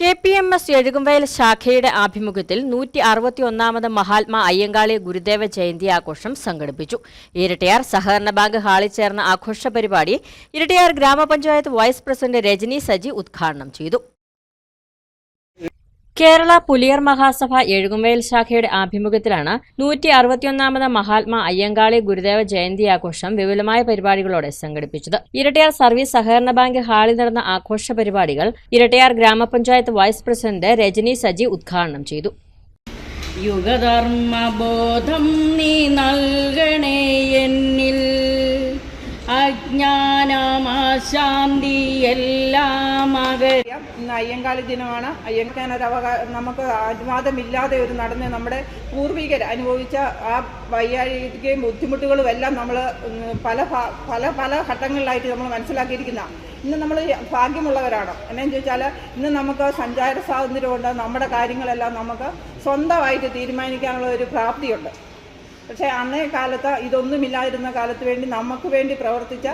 K P M S Ezhukumvayal ശാഖയുടെ ആഭിമുഖ്യത്തിൽ നൂറ്റി അറുപത്തി ഒന്നാമത് മഹാത്മാ അയ്യങ്കാളി ഗുരുദേവ ജയന്തി ആഘോഷം സംഘടിപ്പിച്ചു. ഇരട്ടയാർ സഹകരണ ബാങ്ക് ഹാളിൽ ചേർന്ന ആഘോഷ പരിപാടി ഇരട്ടയാർ ഗ്രാമപഞ്ചായത്ത് വൈസ് പ്രസിഡന്റ് രജനി സജി ഉദ്ഘാടനം ചെയ്തു. കേരള പുലിയർ മഹാസഭ എഴുകുമേൽ ശാഖയുടെ ആഭിമുഖ്യത്തിലാണ് നൂറ്റി അറുപത്തിയൊന്നാമത് മഹാത്മാ അയ്യങ്കാളി ഗുരുദേവ ജയന്തി ആഘോഷം വിപുലമായ പരിപാടികളോടെ സംഘടിപ്പിച്ചത്. ഇരട്ടയാർ സർവീസ് സഹകരണ ബാങ്ക് ഹാളിൽ നടന്ന ആഘോഷ പരിപാടികൾ ഇരട്ടയാർ ഗ്രാമപഞ്ചായത്ത് വൈസ് പ്രസിഡന്റ് രജനി സജി ഉദ്ഘാടനം ചെയ്തു. യുഗധർമ്മബോധം നീ നൽകണേ എന്നിൽ. അജ്ഞാനമാശാന്തി എല്ലാം ഇന്ന് അയ്യങ്കാളി ദിനമാണ്. അയ്യങ്കാൻ ഒരു നമുക്ക് അനുവാദമില്ലാതെ ഒരു നടന്ന് നമ്മുടെ പൂർവികർ അനുഭവിച്ച ആ വയ്യാഴികയും ബുദ്ധിമുട്ടുകളും എല്ലാം നമ്മൾ പല പല പല ഘട്ടങ്ങളിലായിട്ട് നമ്മൾ മനസ്സിലാക്കിയിരിക്കുന്ന. ഇന്ന് നമ്മൾ ഭാഗ്യമുള്ളവരാണ്. എന്നു ചോദിച്ചാൽ ഇന്ന് നമുക്ക് സഞ്ചാര സ്വാതന്ത്ര്യമുണ്ട്. നമ്മുടെ കാര്യങ്ങളെല്ലാം നമുക്ക് സ്വന്തമായിട്ട് തീരുമാനിക്കാനുള്ള ഒരു പ്രാപ്തിയുണ്ട്. പക്ഷേ അന്നേ കാലത്ത് ഇതൊന്നുമില്ലാതിരുന്ന കാലത്ത് വേണ്ടി നമുക്ക് വേണ്ടി പ്രവർത്തിച്ച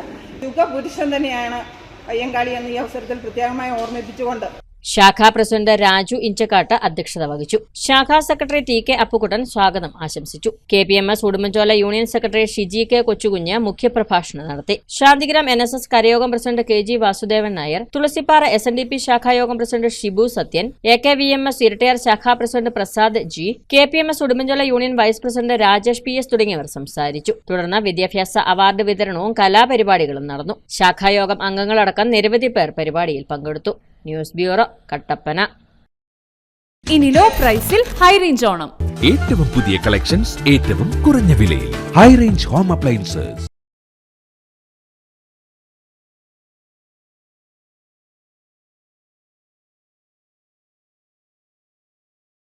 യുഗപുരുഷൻ തന്നെയാണ് അയ്യങ്കാളി എന്ന ഈ അവസരത്തിൽ പ്രത്യേകമായി ഓർമ്മിപ്പിച്ചുകൊണ്ട് ശാഖാ പ്രസിഡന്റ് രാജു ഇഞ്ചക്കാട്ട് അധ്യക്ഷത വഹിച്ചു. ശാഖാ സെക്രട്ടറി ടി കെ അപ്പുകുട്ടൻ സ്വാഗതം ആശംസിച്ചു. K P M S Udumbanchola union secretary Shiji K Kochukunju മുഖ്യപ്രഭാഷണം നടത്തി. Santhigram N S S കരയോഗം president K G Vasudevan Nair Thulasippara S N D P ശാഖായോഗം president Shibu Sathyan A K V M S Erattayar ശാഖാ president Prasad G K P M S Udumbanchola union vice president Rajesh P S തുടങ്ങിയവർ സംസാരിച്ചു. തുടർന്ന് വിദ്യാഭ്യാസ award വിതരണവും കലാപരിപാടികളും നടന്നു. ശാഖായോഗം അംഗങ്ങളടക്കം നിരവധി പേർ പരിപാടിയിൽ പങ്കെടുത്തു. News bureau Kattappana. ഇനി ലോ പ്രൈസിൽ ഹൈ റേഞ്ച് ഓണം. ഏറ്റവും പുതിയ കളക്ഷൻസ് ഏറ്റവും കുറഞ്ഞ വിലയിൽ. High range home appliances